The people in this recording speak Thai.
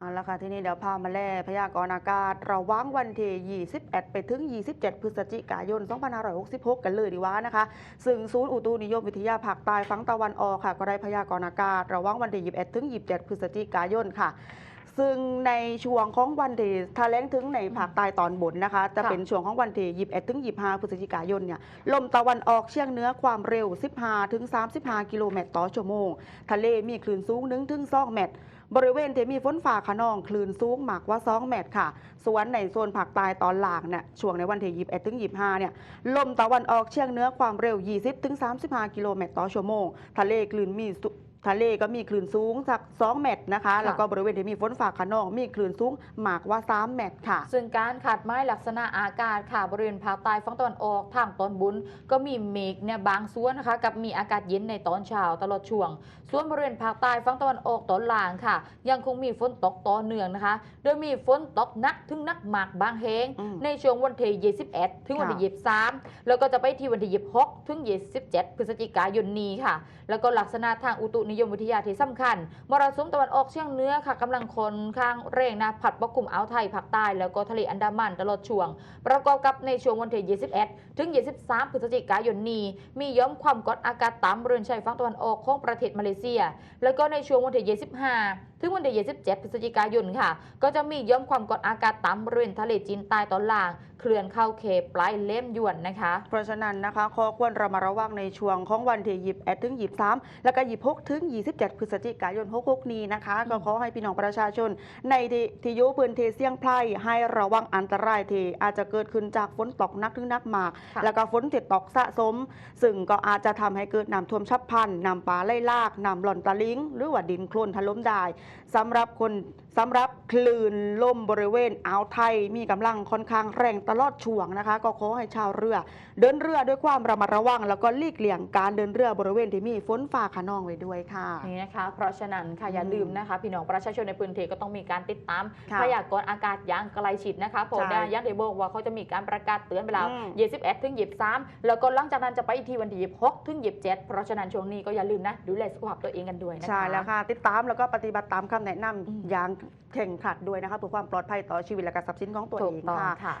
เอาละค่ะทีนี้เดี๋ยวพามาแล่พยากรณ์อากาศระหว่างวันที่21 ไปถึง 27 พฤศจิกายน 2566 กันเลยดีกว่านะคะ ซึ่งศูนย์อุตุนิยมวิทยาภาคใต้ฝั่งตะวันออกค่ะ ก็ได้พยากรณ์อากาศระหว่างวันที่21 ถึง 27 พฤศจิกายนค่ะซึ่งในช่วงของวันที่ถ้าแล้งถึงในภาคใต้ตอนบนนะคะจะค่ะเป็นช่วงของวันที่21ถึง25 พฤศจิกายนเนี่ยลมตะวันออกเฉียงเหนือความเร็ว 15ถึง35 กิโลเมตรต่อชั่วโมง ทะเลมีคลื่นสูง1ถึง2เมตร บริเวณที่มีฝนฟ้าขนองคลื่นสูงมากกว่า 2 เมตรค่ะ ส่วนในโซนภาคใต้ตอนล่างเนี่ยช่วงในวันที่ 21 ถึง 25 เนี่ย ลมตะวันออกเฉียงเหนือความเร็ว 20 ถึง 35 กิโลเมตรต่อชั่วโมง ทะเลคลื่นมี ทะเลก็มีคลื่นสูงสัก 2 เมตรนะคะ แล้วก็บริเวณที่มีฝนฟ้าขนองมีคลื่นสูงมากกว่า 3 เมตรค่ะ ซึ่งการขาดไม้ลักษณะอากาศค่ะบริเวณภาคใต้ฝั่งตะวันออกทางตอนบนก็มีเมฆเนี่ยบางส่วนนะคะ กับมีอากาศเย็นในตอนเช้าตลอดช่วง ส่วนบริเวณภาคใต้ฝั่งตะวันออกตอนล่างค่ะ ยังคงมีฝนตกต่อเนื่องนะคะ โดยมีฝนตกหนักถึงหนักมากบางแห่งอืมในช่วงวันที่21ถึงวันที่23แล้วก็จะไปที่วันที่26ถึง27 พฤศจิกายนนี้ค่ะ แล้วก็ลักษณะทางอุตุนิยมวิทยาที่สำคัญ มรสุมตะวันออกเฉียงเหนือค่ะกำลังคนข้างเร่งนะผัดปกคลุมอ่าวไทยภาคใต้แล้วก็ทะเลอันดามันตลอดช่วง ประกอบกับในช่วงวันที่21 ถึง 23 พฤศจิกายนนี้ มีย้อมความกดอากาศต่ำบริเวณชายฝั่งตะวันออกของประเทศมาเลเซีย แล้วก็ในช่วงวันที่ 25 ถึงวันที่ 27 พฤศจิกายนค่ะ ก็จะมีย้อมความกดอากาศต่ำบริเวณทะเลจีนใต้ตอนล่างเคลื่อนเข้าเขตปลายเล่มยวนนะคะ เพราะฉะนั้นนะคะขอควรระมัดระวังในช่วงของวันที่21ถึง23แล้วก็26ถึง27พฤศจิกายน66นี้นะคะ ก็ขอให้พี่น้องประชาชน ในที่ที่อยุพื้นที่เสี่ยงภัยให้ระวังอันตรายที่อาจจะเกิดขึ้นจากฝนตกหนักถึงหนักมากค่ะแล้วก็ฝนติดตกสะสม ซึ่งก็อาจจะทำให้เกิดน้ำท่วมฉับพลันน้ำป่าไหลหลากน้ำหล่นตะลิงหรือว่าดินโคลนถล่มได้สำหรับคนสำหรับคลื่นลมบริเวณอ่าวไทยมีกำลังค่อนข้างแรงตลอดช่วงนะคะ ก็ขอให้ชาวเรือ เดินเรือด้วยความระมัดระวัง แล้วก็หลีกเลี่ยงการเดินเรือบริเวณที่มีฝนฟ้าขนองไว้ด้วยค่ะนี่นะคะ เพราะฉะนั้นค่ะอย่าลืมนะคะ พี่น้องประชาชนในพื้นที่ก็ต้องมีการติดตามค่ะพยากรณ์อากาศอย่างใกล้ชิดนะคะผมใช่ได้ยังได้บอกว่าเขาจะมีการประกาศเตือนเวลาอืม21ถึง23 แล้วก็หลังจากนั้นจะไปอีกทีวันที่26ถึง27 เพราะฉะนั้นช่วงนี้ก็อย่าลืมนะดูแลสุขภาพตัวเองกันด้วยนะคะใช่แล้วค่ะติดตามแล้วก็ปฏิบัติตามคำแนะนำอืมอย่างเข่งขรัดด้วยนะคะเพื่อความปลอดภัยต่อชีวิตและการทรัพย์สินของตัวถูเอกงต้องค่ะค่ะ